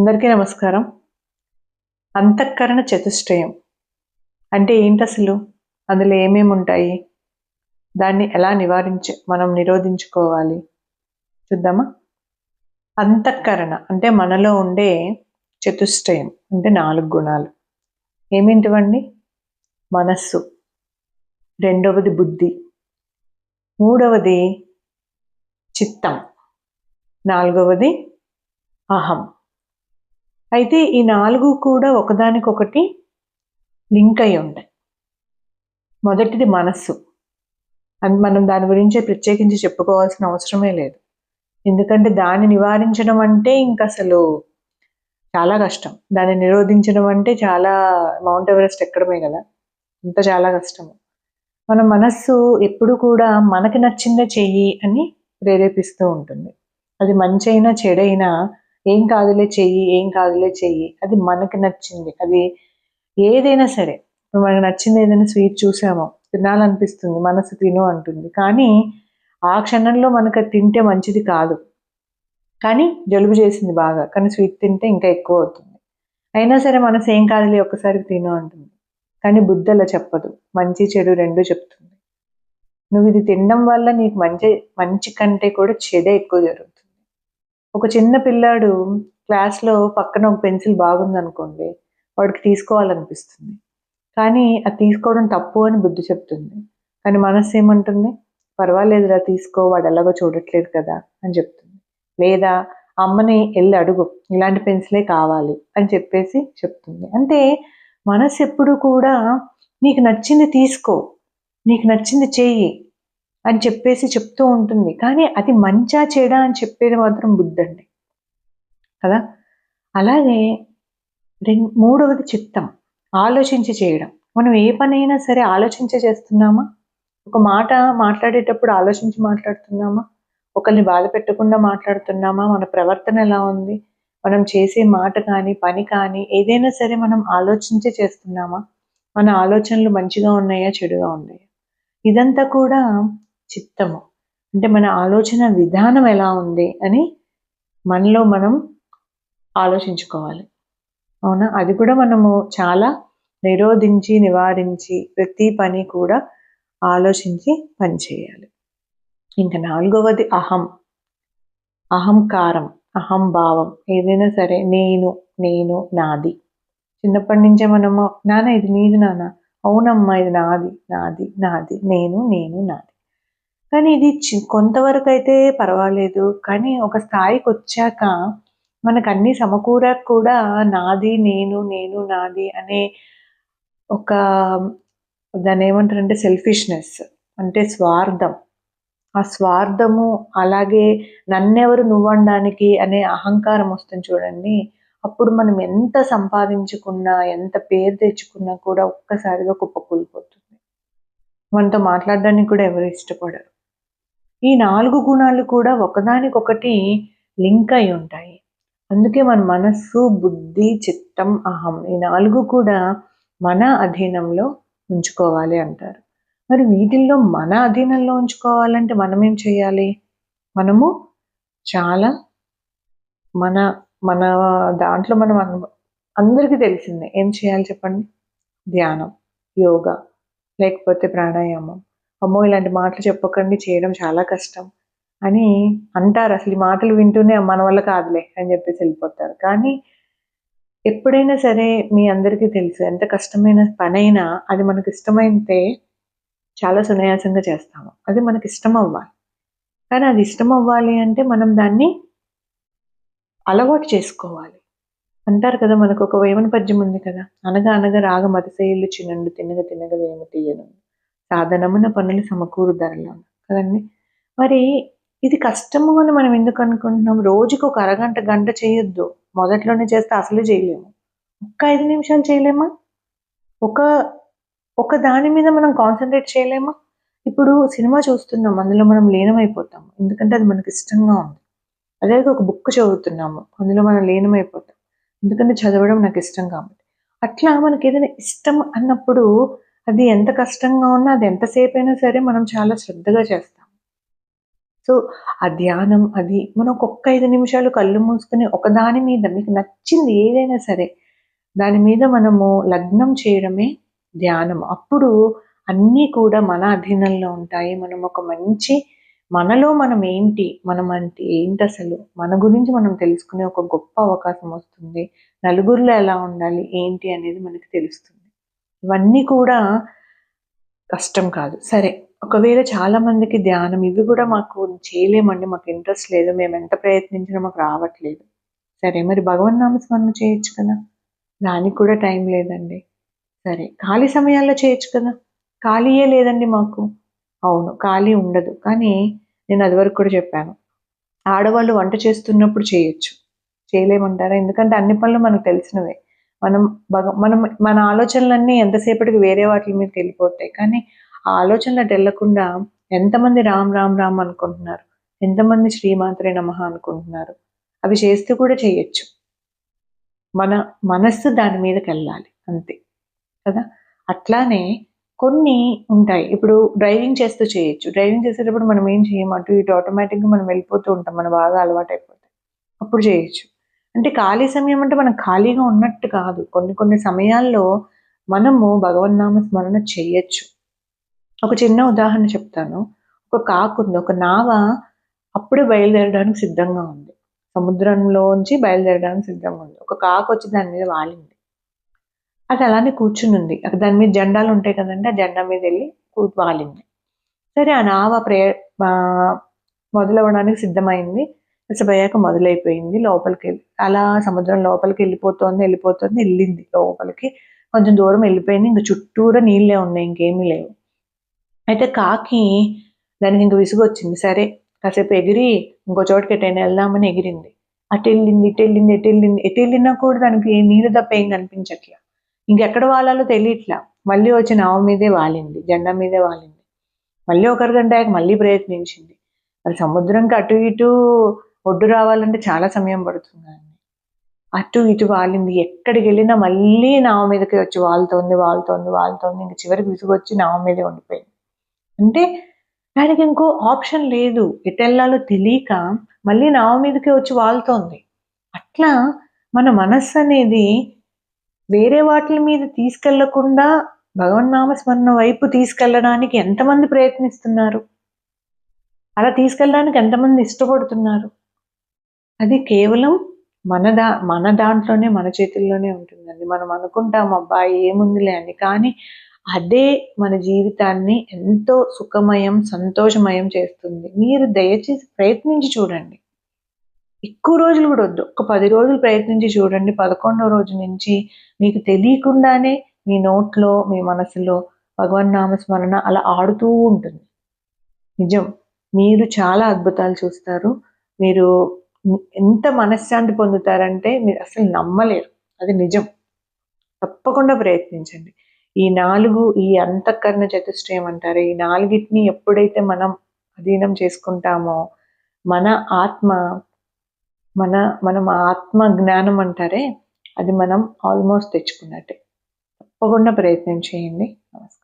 అందరికీ నమస్కారం. అంతఃకరణ చతుష్టయం. అంటే ఏంటి అసలు అందులో ఏమేమి ఉంటాయి? దాన్ని ఎలా నివారించే మనం నిరోధించుకోవాలి? చూద్దామా? అంతఃకరణ అంటే మనలో ఉండే చతుష్టయం అంటే నాలుగు గుణాలు. ఏమేంటివండి? మనస్సు. రెండవది బుద్ధి. మూడవది చిత్తం. నాలుగవది అహం. అయితే ఈ నాలుగు కూడా ఒకదానికొకటి లింక్ అయి ఉంటాయి. మొదటిది మనస్సు. అని మనం దాని గురించి ప్రత్యేకించి చెప్పుకోవాల్సిన అవసరమే లేదు. ఎందుకంటే దాన్ని నివారించడం అంటే ఇంక అసలు చాలా కష్టం. దాన్ని నిరోధించడం అంటే చాలా మౌంట్ ఎవరెస్ట్ ఎక్కడమే కదా? ఇంత చాలా కష్టము. మన మనస్సు ఎప్పుడు కూడా మనకి నచ్చిందే చెయ్యి అని ప్రేరేపిస్తూ ఉంటుంది. అది మంచి అయినా చెడైనా ఏం కాదులే చెయ్యి ఏం కాదులే చెయ్యి. అది మనకి నచ్చింది. అది ఏదైనా సరే. మనకు నచ్చింది ఏదైనా స్వీట్ చూసామో తినాలనిపిస్తుంది మనసు తిను అంటుంది. కానీ ఆ క్షణంలో మనకు అది తింటే మంచిది కాదు. కానీ జలుబు చేసింది బాగా. కానీ స్వీట్ తింటే ఇంకా ఎక్కువ అవుతుంది. అయినా సరే మనసు ఏం కాదులే ఒక్కసారి తిను అంటుంది. కానీ బుద్ధి అలా చెప్పదు. మంచి చెడు రెండు చెప్తుంది. నువ్వు ఇది తినడం వల్ల నీకు మంచి మంచి కంటే కూడా చెడే ఎక్కువ జరుగుతుంది. ఒక చిన్న పిల్లాడు క్లాస్లో పక్కన ఒక పెన్సిల్ బాగుందనుకోండి వాడికి తీసుకోవాలనిపిస్తుంది. కానీ అది తీసుకోవడం తప్పు అని బుద్ధి చెప్తుంది. కానీ మనస్సు ఏమంటుంది? పర్వాలేదురా తీసుకో వాడు ఎలాగో చూడట్లేదు కదా అని చెప్తుంది. లేదా అమ్మని వెళ్ళి అడుగు ఇలాంటి పెన్సిలే కావాలి అని చెప్పేసి చెప్తుంది. అంటే మనసు ఎప్పుడు కూడా నీకు నచ్చింది తీసుకో నీకు నచ్చింది చెయ్యి అని చెప్పేసి చెప్తూ ఉంటుంది. కానీ అది మంచా చెడా అని చెప్పేది మాత్రం బుద్ధండి. కదా? అలాగే మూడవది చిత్తం. ఆలోచించి చేయడం. మనం ఏ పనైనా సరే ఆలోచించి చేస్తున్నామా? ఒక మాట మాట్లాడేటప్పుడు ఆలోచించి మాట్లాడుతున్నామా? ఒకరిని బాధ పెట్టకుండా మాట్లాడుతున్నామా? మన ప్రవర్తన ఎలా ఉంది? మనం చేసే మాట కానీ పని కానీ ఏదైనా సరే మనం ఆలోచించి చేస్తున్నామా? మన ఆలోచనలు మంచిగా ఉన్నాయా? చెడుగా ఉన్నాయా? ఇదంతా కూడా చిత్తము. అంటే మన ఆలోచన విధానం ఎలా ఉంది అని మనలో మనం ఆలోచించుకోవాలి. అవునా? అది కూడా మనము చాలా నిరోధించి నివారించి ప్రతి పని కూడా ఆలోచించి పని చేయాలి. ఇంకా నాలుగవది అహం. అహంకారం అహంభావం. ఏదైనా సరే నేను నేను నాది. చిన్నప్పటి నుంచే మనము నాన్న ఇది నీది నాన్న. అవునమ్మా ఇది నాది నాది నాది నేను నేను నాది. కానీ ఇది చి- కొంతవరకు అయితే పర్వాలేదు. కానీ ఒక స్థాయికి వచ్చాక మనకు అన్ని సమకూర కూడా నాది నేను నేను నాది అనే ఒక దాన్ని ఏమంటారంటే సెల్ఫిష్నెస్ అంటే స్వార్థం. ఆ స్వార్థము అలాగే నన్నెవరు నువ్వనడానికి అనే అహంకారం వస్తుంది చూడండి. అప్పుడు మనం ఎంత సంపాదించుకున్నా ఎంత పేరు తెచ్చుకున్నా కూడా ఒక్కసారిగా కుప్పకూలిపోతుంది. మనతో మాట్లాడడానికి కూడా ఎవరు ఇష్టపడరు. ఈ నాలుగు గుణాలు కూడా ఒకదానికొకటి లింక్ అయి ఉంటాయి. అందుకే మన మనస్సు బుద్ధి చిత్తం అహం ఈ నాలుగు కూడా మన అధీనంలో ఉంచుకోవాలి అంటారు. మరి వీటిల్లో మన అధీనంలో ఉంచుకోవాలంటే మనం ఏం చేయాలి? మనము చాలా మన మన దాంట్లో మనం అను- అందరికీ తెలిసిందే. ఏం చేయాలి చెప్పండి? ధ్యానం యోగా లేకపోతే ప్రాణాయామం. అమ్మో ఇలాంటి మాటలు చెప్పకండి చేయడం చాలా కష్టం అని అంటారు. అసలు ఈ మాటలు వింటూనే మన వల్ల కాదులే అని చెప్పేసి వెళ్ళిపోతారు. కానీ ఎప్పుడైనా సరే మీ అందరికీ తెలుసు ఎంత కష్టమైన పనైనా అది మనకి ఇష్టమైతే చాలా సునాయాసంగా చేస్తాము. అది మనకి ఇష్టం అవ్వాలి. కానీ అది ఇష్టం అవ్వాలి అంటే మనం దాన్ని అలవాటు చేసుకోవాలి. అంటారు కదా మనకు ఒక వేమన పద్యం ఉంది కదా అనగా అనగా రాగ మతిశైలు చినండు తినగ తినగ వేమ తీయను సాధనమున పనులు సమకూరు ధరలో కదండి? మరి ఇది కష్టము అని మనం ఎందుకు అనుకుంటున్నాం? రోజుకు ఒక అరగంట గంట చేయొద్దు. మొదట్లోనే చేస్తే అసలు చేయలేము. ఒక్క ఐదు నిమిషాలు చేయలేమా? ఒక ఒక దాని మీద మనం కాన్సన్ట్రేట్ చేయలేమా? ఇప్పుడు సినిమా చూస్తున్నాం అందులో మనం లీనమైపోతాం. ఎందుకంటే అది మనకి ఇష్టంగా ఉంది. అదే ఒక బుక్ చదువుతున్నాము అందులో మనం లీనమైపోతాం. ఎందుకంటే చదవడం నాకు ఇష్టం కాబట్టి అట్లా మనకి ఏదైనా ఇష్టం అన్నప్పుడు అది ఎంత కష్టంగా ఉన్నా అది ఎంతసేపు అయినా సరే మనం చాలా శ్రద్ధగా చేస్తాం. సో ఆ ధ్యానం అది మనం ఒక్క ఐదు నిమిషాలు కళ్ళు మూసుకుని ఒకదాని మీద మీకు నచ్చింది ఏదైనా సరే దాని మీద మనము లగ్నం చేయడమే ధ్యానం. అప్పుడు అన్నీ కూడా మన అధీనంలో ఉంటాయి. మనం ఒక మంచి మనలో మనం ఏంటి మనం అంటే ఏంటి అసలు మన గురించి మనం తెలుసుకునే ఒక గొప్ప అవకాశం వస్తుంది. నలుగురిలో ఎలా ఉండాలి ఏంటి అనేది మనకి తెలుస్తుంది. ఇవన్నీ కూడా కష్టం కాదు. సరే ఒకవేళ చాలా మందికి ధ్యానం ఇవి కూడా మాకు చేయలేమండి మాకు ఇంట్రెస్ట్ లేదు మేము ఎంత ప్రయత్నించినా మాకు రావట్లేదు. సరే మరి భగవన్ నామస్మరణ చేయొచ్చు కదా? దానికి కూడా టైం లేదండి. సరే ఖాళీ సమయాల్లో చేయొచ్చు కదా? ఖాళీయే లేదండి మాకు. అవును ఖాళీ ఉండదు. కానీ నేను అది వరకు కూడా చెప్పాను. ఆడవాళ్ళు వంట చేస్తున్నప్పుడు చేయొచ్చు. చేయలేమంటారా? ఎందుకంటే అన్ని పనులు మనకు తెలిసినవే. మనం మనం మన ఆలోచనలన్నీ ఎంతసేపటికి వేరే వాటి మీదకి వెళ్ళిపోతాయి. కానీ ఆ ఆలోచనలు వెళ్ళకుండా ఎంతమంది రామ్ రామ్ రామ్ అనుకుంటున్నారు? ఎంతమంది శ్రీమాత్రే నమ అనుకుంటున్నారు? అవి చేస్తూ కూడా చేయొచ్చు. మన మనస్సు దాని మీదకి వెళ్ళాలి. అంతే. కదా? అట్లానే కొన్ని ఉంటాయి. ఇప్పుడు డ్రైవింగ్ చేస్తూ చేయొచ్చు. డ్రైవింగ్ చేసేటప్పుడు మనం ఏం చేయమంటూ ఇటు ఆటోమేటిక్గా మనం వెళ్ళిపోతూ ఉంటాం. మనం బాగా అలవాటు అయిపోతాయి అప్పుడు చేయొచ్చు. అంటే ఖాళీ సమయం అంటే మనం ఖాళీగా ఉన్నట్టు కాదు. కొన్ని కొన్ని సమయాల్లో మనము భగవన్నామ స్మరణ చేయొచ్చు. ఒక చిన్న ఉదాహరణ చెప్తాను. ఒక కాకు ఉంది. ఒక నావ అప్పుడే బయలుదేరడానికి సిద్ధంగా ఉంది. సముద్రంలోంచి బయలుదేరడానికి సిద్ధంగా ఉంది. ఒక కాకు వచ్చి దాని మీద వాలింది. అది అలానే కూర్చుని ఉంది. అక్కడ దాని మీద జెండాలు ఉంటాయి కదండి. ఆ జెండా మీద వెళ్ళి వాలింది. సరే ఆ నావ ప్రే మొదలవ్వడానికి సిద్ధమైంది. కాసేపయ్యాక మొదలైపోయింది. లోపలికి వెళ్ళి అలా సముద్రం లోపలికి వెళ్ళిపోతోంది వెళ్ళిపోతుంది వెళ్ళింది లోపలికి. కొంచెం దూరం వెళ్ళిపోయింది. ఇంక చుట్టూరా నీళ్ళే ఉన్నాయి ఇంకేమీ లేవు. అయితే కాకి దానికి ఇంక విసుగు వచ్చింది సరే కాసేపు ఎగిరి ఇంకో చోటుకి ఎటైనా వెళ్దామని ఎగిరింది. అటు వెళ్ళింది ఇటు వెళ్ళింది ఎటు వెళ్ళింది. ఎటు వెళ్ళినా కూడా దానికి నీళ్ళు తప్ప ఏం కనిపించట్లా. ఇంకెక్కడ వాలాలో తెలియట్లా. మళ్ళీ వచ్చి నావ మీదే వాలింది జెండా మీదే వాలింది. మళ్ళీ ఒకరి గంట మళ్ళీ ప్రయత్నించింది. మరి సముద్రంకి అటు ఇటు ఒడ్డు రావాలంటే చాలా సమయం పడుతుంది అటు ఇటు వాలింది. ఎక్కడికి వెళ్ళినా మళ్ళీ నావ మీదకి వచ్చి వాళ్తోంది వాళ్తోంది వాళ్తోంది ఇంక చివరికి విసుగొచ్చి నావ మీదే ఉండిపోయింది. అంటే దానికి ఇంకో ఆప్షన్ లేదు. ఎటు వెళ్ళాలో తెలియక మళ్ళీ నావ మీదకి వచ్చి వాళ్తోంది అట్లా మన మనస్సు అనేది వేరే వాటి మీద తీసుకెళ్ళకుండా భగవన్నామస్మరణ వైపు తీసుకెళ్ళడానికి ఎంతమంది ప్రయత్నిస్తున్నారు? అలా తీసుకెళ్ళడానికి ఎంతమంది ఇష్టపడుతున్నారు? అది కేవలం మన దా మన దాంట్లోనే మన చేతుల్లోనే ఉంటుందండి. మనం అనుకుంటాం అబ్బాయి ఏముందిలే అని. కానీ అదే మన జీవితాన్ని ఎంతో సుఖమయం సంతోషమయం చేస్తుంది. మీరు దయచేసి ప్రయత్నించి చూడండి. ఎక్కువ రోజులు కూడా వద్దు. ఒక పది రోజులు ప్రయత్నించి చూడండి. పదకొండో రోజు నుంచి మీకు తెలియకుండానే మీ నోట్లో మీ మనసులో భగవన్ నామస్మరణ అలా ఆడుతూ ఉంటుంది. నిజం. మీరు చాలా అద్భుతాలు చూస్తారు. మీరు ఎంత మనశ్శాంతి పొందుతారంటే మీరు అసలు నమ్మలేరు. అది నిజం. తప్పకుండా ప్రయత్నించండి. ఈ నాలుగు ఈ అంతఃకరణ చతుష్టయం అంటారు ఈ నాలుగిటిని ఎప్పుడైతే మనం అధీనం చేసుకుంటామో మన ఆత్మ మన మనం ఆత్మ జ్ఞానం అంటారే అది మనం ఆల్మోస్ట్ తెచ్చుకున్నట్టే. తప్పకుండా ప్రయత్నం చేయండి. నమస్కారం.